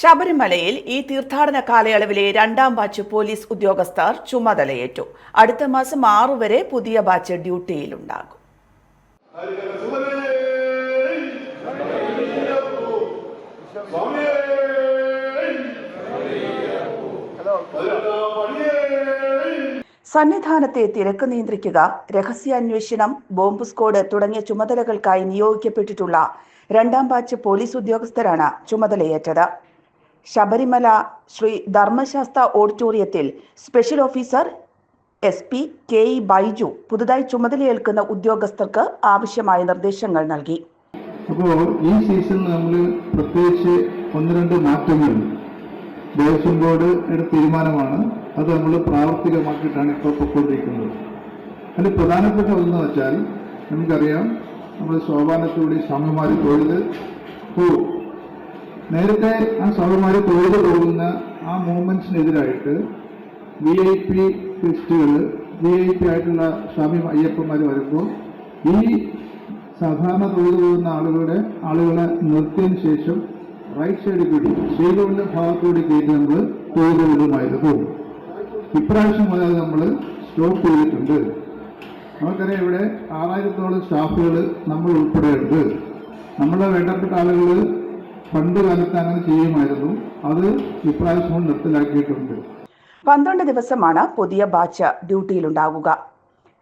ശബരിമലയിൽ ഈ തീർത്ഥാടന കാലയളവിലെ രണ്ടാം ബാച്ച് പോലീസ് ഉദ്യോഗസ്ഥർ ചുമതലയേറ്റു. അടുത്ത മാസം ആറു വരെ പുതിയ ബാച്ച് ഡ്യൂട്ടിയിലുണ്ടാകും. സന്നിധാനത്തെ തിരക്ക് നിയന്ത്രിക്കുക രഹസ്യാന്വേഷണം ബോംബ് സ്ക്വാഡ് തുടങ്ങിയ ചുമതലകൾക്കായി നിയോഗിക്കപ്പെട്ടിട്ടുള്ള രണ്ടാം ബാച്ച് പോലീസ് ഉദ്യോഗസ്ഥരാണ് ചുമതലയേറ്റത്. ശബരിമല ശ്രീ ധർമ്മശാസ്ത്ര ഓഡിറ്റോറിയത്തിൽ special officer S P K E Baiju പുതുതായി ചുമതലയേൽക്കുന്ന ഉദ്യോഗസ്ഥർക്ക് ആവശ്യമായ നിർദ്ദേശങ്ങൾ നൽകി. അപ്പോൾ ഈ സീസൺ നമ്മൾ പ്രത്യേകിച്ച് ഒന്ന് രണ്ട് മാറ്റങ്ങൾ ദേവസ്വം ബോർഡ് എടുത്ത തീരുമാനമാണ്. അത് നമ്മൾ പ്രാവർത്തികമാക്കിയിട്ടാണ് ഇപ്പോൾ പൊയ്ക്കൊണ്ടിരിക്കുന്നത് അതിൽ പ്രധാനപ്പെട്ട ഒന്ന് വെച്ചാൽ നമുക്കറിയാം നമ്മൾ സോപാനത്തോടെ സ്വാമിമാർ തൊഴിൽ പോകും നേരത്തെ ആ സ്വാമിമാർ തൊഴിൽ പോകുന്ന ആ മൂവ്മെന്റ്സിനെതിരായിട്ട് വി ഐ പി ക്രിസ്റ്റുകൾ വി ഐ പി ആയിട്ടുള്ള സ്വാമി അയ്യപ്പന്മാർ വരുമ്പോൾ ഈ സാധാരണ തൊഴിൽ പോകുന്ന ആളുകളുടെ ആളുകളെ നിർത്തിയതിനു ശേഷം റൈറ്റ് സൈഡിൽ കൂടി ശ്രീകോവിലിന്റെ ഭാഗത്തുകൂടി കയറ്റി നമ്മൾ തൊഴിലുകളുമായിരുന്നു ഇപ്രാവശ്യം മുതൽ നമ്മൾ സ്റ്റോപ്പ് ചെയ്തിട്ടുണ്ട്. നമുക്കറിയാം ഇവിടെ ആറായിരത്തോളം സ്റ്റാഫുകൾ നമ്മൾ ഉൾപ്പെടെയുണ്ട്. നമ്മളെ വേണ്ടപ്പെട്ട ആളുകൾ പണ്ട് കാലത്ത് അങ്ങനെ ചെയ്യുമായിരുന്നു. അത് ഇപ്രാവശ്യം നിർത്തലാക്കിയിട്ടുണ്ട്. പന്ത്രണ്ട് ദിവസമാണ് പുതിയ ബാച്ച് ഡ്യൂട്ടിയിലുണ്ടാവുക.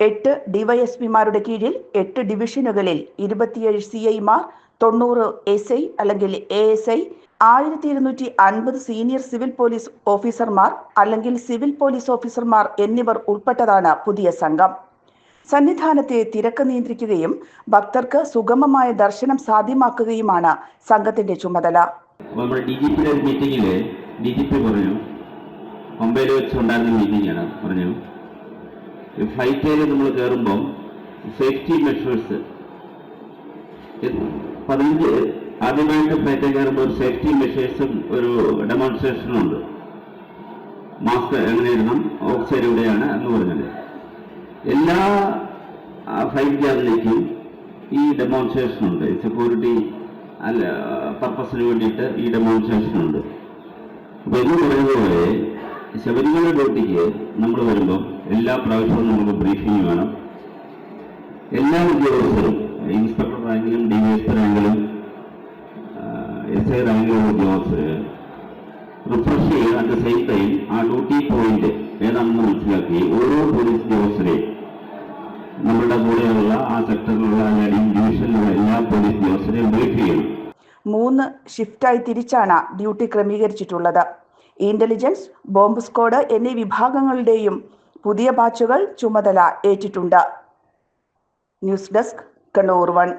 എട്ട് ഡിവൈഎസ്പിമാരുടെ കീഴിൽ എട്ട് ഡിവിഷനുകളിൽ ഇരുപത്തിയേഴ് സി ഐമാർ തൊണ്ണൂറ് എസ് ഐ അല്ലെങ്കിൽ എ എസ് ഐ ആയിരത്തി ഇരുന്നൂറ്റി അൻപത് സീനിയർ സിവിൽ പോലീസ് ഓഫീസർമാർ അല്ലെങ്കിൽ സിവിൽ പോലീസ് ഓഫീസർമാർ എന്നിവർ ഉൾപ്പെട്ടതാണ് പുതിയ സംഘം. സന്നിധാനത്തെ തിരക്ക് നിയന്ത്രിക്കുകയും ഭക്തർക്ക് സുഗമമായ ദർശനം സാധ്യമാക്കുകയുമാണ് സംഘത്തിന്റെ ചുമതല. നമ്മുടെ ഡി ഡി ജി പി പറഞ്ഞു മുംബൈയിൽ വെച്ചുണ്ടായിരുന്ന മീറ്റിംഗാണ് പറഞ്ഞു. ഫ്ലൈറ്റിൽ നമ്മൾ കയറുമ്പം സേഫ്റ്റി മെഷേഴ്സ് പതിനഞ്ച് ആദ്യമായിട്ട് ഫ്ലൈറ്റിൽ കയറുമ്പോൾ ഒരു സേഫ്റ്റി മെഷേഴ്സും ഒരു ഡെമോൺസ്ട്രേഷനും ഉണ്ട്. മാസ്ക് എങ്ങനെ ഇടണം ഓക്സൈഡ് എവിടെയാണ് എന്ന് പറഞ്ഞത്. എല്ലാ ഫൈവ് ജേർണിലേക്കും ഈ ഡെമോൺസ്ട്രേഷൻ ഉണ്ട്. സെക്യൂരിറ്റി അല്ല പർപ്പസിന് വേണ്ടിയിട്ട് ഈ ഡെമോൺസ്ട്രേഷൻ ഉണ്ട്. അപ്പൊ എന്ന് പറയുന്നതുപോലെ ശബരിമല ഡ്യൂട്ടിക്ക് നമ്മൾ വരുമ്പോൾ എല്ലാ പ്രാവശ്യവും നമുക്ക് ബ്രീഫിംഗ് വേണം. എല്ലാ ഉദ്യോഗസ്ഥരും ഇൻസ്പെക്ടർ റാങ്കിലും ഡി വി എസ് റാങ്കിലും എസ് ഐ റാങ്കിലും ഉദ്യോഗസ്ഥർ റിഫ്രഷ് ചെയ്യുക അറ്റ് ദ സെയിം ടൈം ആ ഡ്യൂട്ടി പോയിന്റ് ഏതാണെന്ന് മനസ്സിലാക്കി ഓരോ പോലീസ് കൂടെയുള്ള ആ സെക്ടറിലുള്ള മൂന്ന് ഷിഫ്റ്റായി തിരിച്ചാണ് ഡ്യൂട്ടി ക്രമീകരിച്ചിട്ടുള്ളത്. ഇന്റലിജൻസ് ബോംബ് സ്ക്വാഡ് എന്നീ വിഭാഗങ്ങളുടെയും പുതിയ ബാച്ചുകൾ ചുമതല ഏറ്റിട്ടുണ്ട്. News desk Kannur one